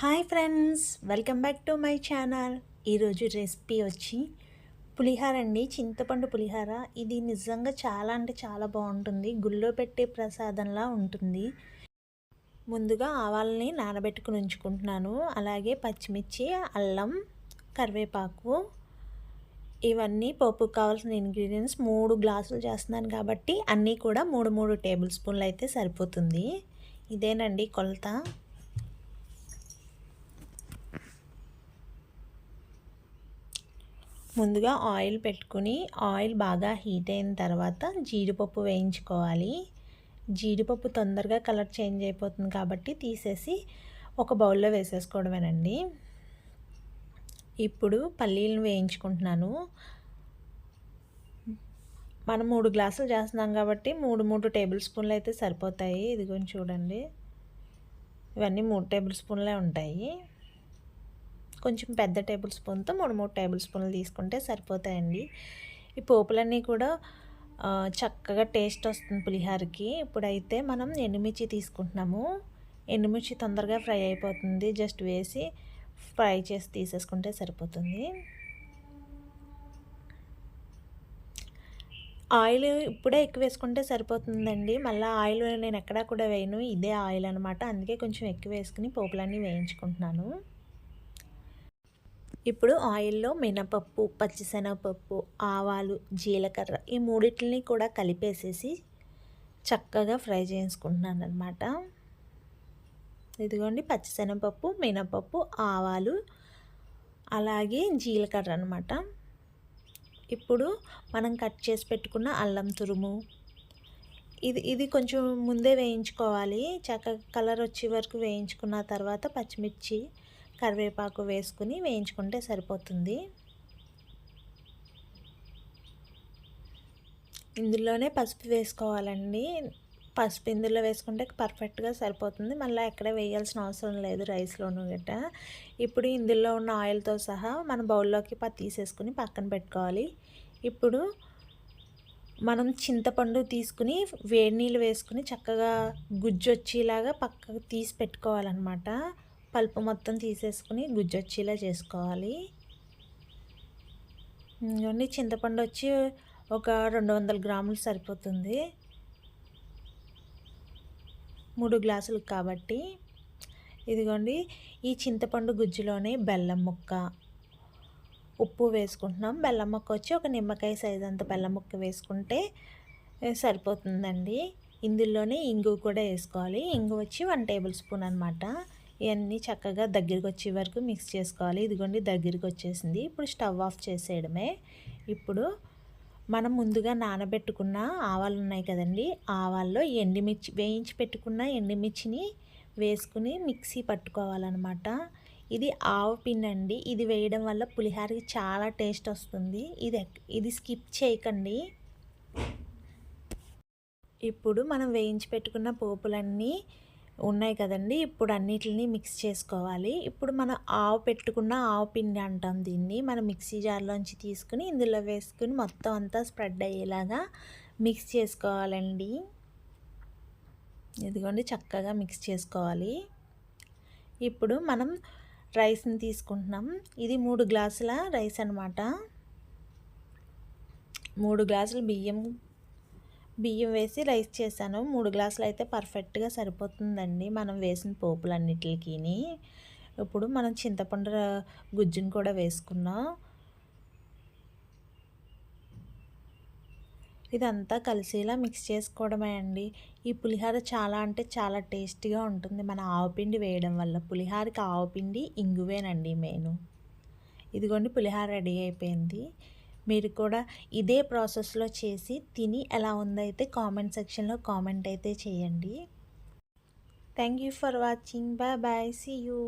Hi friends welcome back to my channel. ఈరోజు recipe వచ్చి పులిహార అండి చింతపండు పులిహార. ఇది నిజంగా చాలా అంటే చాలా బాగుంటుంది గుళ్ళో పెట్టే ప్రసాదంలా ఉంటుంది. ముందుగా ఆవాలని నానబెట్టుకుని ఉంచుకుంటున్నాను. అలాగే పచ్చిమిర్చి అల్లం కరివేపాకు ఇవన్నీ పప్పుకు కావాల్సిన ఇంగ్రీడియంట్స్ మూడు గ్లాసులు చేస్తున్నాను కాబట్టి అన్నీ కూడా మూడు మూడు టేబుల్ స్పూన్లు అయితే సరిపోతుంది. ఇదేనండి కొలత. ముందుగా ఆయిల్ పెట్టుకుని ఆయిల్ బాగా హీట్ అయిన తర్వాత జీడిపప్పు వేయించుకోవాలి. జీడిపప్పు తొందరగా కలర్ చేంజ్ అయిపోతుంది కాబట్టి తీసేసి ఒక బౌల్లో వేసేసుకోవడమేనండి. ఇప్పుడు పల్లీలను వేయించుకుంటున్నాను. మనం మూడు గ్లాసులు చేస్తున్నాం కాబట్టి మూడు మూడు టేబుల్ స్పూన్లు అయితే సరిపోతాయి. ఇది కొంచెం చూడండి. ఇవన్నీ మూడు టేబుల్ స్పూన్లే ఉంటాయి. కొంచెం పెద్ద టేబుల్ స్పూన్తో మూడు మూడు టేబుల్ స్పూన్లు తీసుకుంటే సరిపోతాయండి. ఈ పోపులన్నీ కూడా చక్కగా టేస్ట్ వస్తుంది పులిహారకి. ఇప్పుడైతే మనం ఎండుమిర్చి తీసుకుంటున్నాము. ఎండుమిర్చి తొందరగా ఫ్రై అయిపోతుంది. జస్ట్ వేసి ఫ్రై చేసి తీసేసుకుంటే సరిపోతుంది. ఆయిల్ ఇప్పుడే ఎక్కువ వేసుకుంటే సరిపోతుందండి. మళ్ళీ ఆయిల్ నేను ఎక్కడా కూడా వేయను. ఇదే ఆయిల్ అనమాట అందుకే కొంచెం ఎక్కువ వేసుకుని పోపులన్నీ వేయించుకుంటున్నాను. ఇప్పుడు ఆయిల్లో మినపప్పు పచ్చిశనగపప్పు ఆవాలు జీలకర్ర ఈ మూడింటిని కూడా కలిపేసేసి చక్కగా ఫ్రై చేసుకుంటున్నాను అనమాట ఇదిగోండి పచ్చిశనగపప్పు మినపప్పు ఆవాలు అలాగే జీలకర్ర అనమాట ఇప్పుడు మనం కట్ చేసి పెట్టుకున్న అల్లం తురుము. ఇది ఇది కొంచెం ముందే వేయించుకోవాలి. చక్కగా కలర్ వచ్చే వరకు వేయించుకున్న తర్వాత పచ్చిమిర్చి కరివేపాకు వేసుకుని వేయించుకుంటే సరిపోతుంది. ఇందులోనే పసుపు వేసుకోవాలండి. పసుపు ఇందులో వేసుకుంటే పర్ఫెక్ట్గా సరిపోతుంది. మళ్ళీ ఎక్కడ వేయాల్సిన అవసరం లేదు రైస్లోనూ గట్ట. ఇప్పుడు ఇందులో ఉన్న ఆయిల్తో సహా మన బౌల్లోకి తీసేసుకుని పక్కన పెట్టుకోవాలి. ఇప్పుడు మనం చింతపండు తీసుకుని వేడి నీళ్ళు వేసుకుని చక్కగా గుజ్జు వచ్చేలాగా పక్కకు తీసి పెట్టుకోవాలన్నమాట. పల్పు మొత్తం తీసేసుకుని గుజ్జు వచ్చేలా చేసుకోవాలి. ఇవన్నీ చింతపండు వచ్చి ఒక రెండు వందల గ్రాములు సరిపోతుంది. మూడు గ్లాసులు కాబట్టి ఇదిగోండి ఈ చింతపండు గుజ్జులోనే బెల్లం ముక్క ఉప్పు వేసుకుంటున్నాం. బెల్లం ముక్క వచ్చి ఒక నిమ్మకాయ సైజ్ అంత బెల్లం ముక్క వేసుకుంటే సరిపోతుందండి. ఇందులోనే ఇంగు కూడా వేసుకోవాలి. ఇంగు వచ్చి వన్ టేబుల్ స్పూన్ అనమాట ఇవన్నీ చక్కగా దగ్గరికి వచ్చే వరకు మిక్స్ చేసుకోవాలి. ఇదిగోండి దగ్గరికి వచ్చేసింది ఇప్పుడు స్టవ్ ఆఫ్ చేసేయడమే. ఇప్పుడు మనం ముందుగా నానబెట్టుకున్న ఆవాలు ఉన్నాయి కదండి. ఆవాల్లో ఎండిమిర్చి వేయించి పెట్టుకున్న ఎండిమిర్చిని వేసుకుని మిక్సీ పట్టుకోవాలన్నమాట. ఇది ఆవు పిండి అండి. ఇది వేయడం వల్ల పులిహారకి చాలా టేస్ట్ వస్తుంది. ఇది ఇది స్కిప్ చేయకండి. ఇప్పుడు మనం వేయించి పెట్టుకున్న పోపులన్నీ ఉన్నాయి కదండి. ఇప్పుడు అన్నిటిని మిక్స్ చేసుకోవాలి. ఇప్పుడు మనం ఆవు పెట్టుకున్న ఆవు పిండి అంటాం దీన్ని. మనం మిక్సీ జార్లోంచి తీసుకుని ఇందులో వేసుకుని మొత్తం అంతా స్ప్రెడ్ అయ్యేలాగా మిక్స్ చేసుకోవాలండి. ఇదిగోండి చక్కగా మిక్స్ చేసుకోవాలి. ఇప్పుడు మనం రైస్ని తీసుకుంటున్నాం. ఇది మూడు గ్లాసుల రైస్ అనమాట మూడు గ్లాసులు బియ్యం బియ్యం వేసి రైస్ చేశాను. మూడు గ్లాసులు అయితే పర్ఫెక్ట్గా సరిపోతుందండి మనం వేసిన పోపులన్నిటికి ఇప్పుడు మనం చింతపండు గుజ్జును కూడా వేసుకున్నాం. ఇదంతా కలిసేలా మిక్స్ చేసుకోవడమే అండి. ఈ పులిహార చాలా అంటే చాలా టేస్టీగా ఉంటుంది. మన ఆవుపిండి వేయడం వల్ల పులిహారకి ఆవుపిండి ఇంగువేనండి మెయిన్. ఇదిగోండి పులిహార రెడీ అయిపోయింది. మీరు కూడా ఇదే ప్రాసెస్లో చేసి తిని ఎలా ఉందో అయితే కామెంట్ సెక్షన్లో కామెంట్ అయితే చేయండి. Thank you for watching. Bye bye. See you.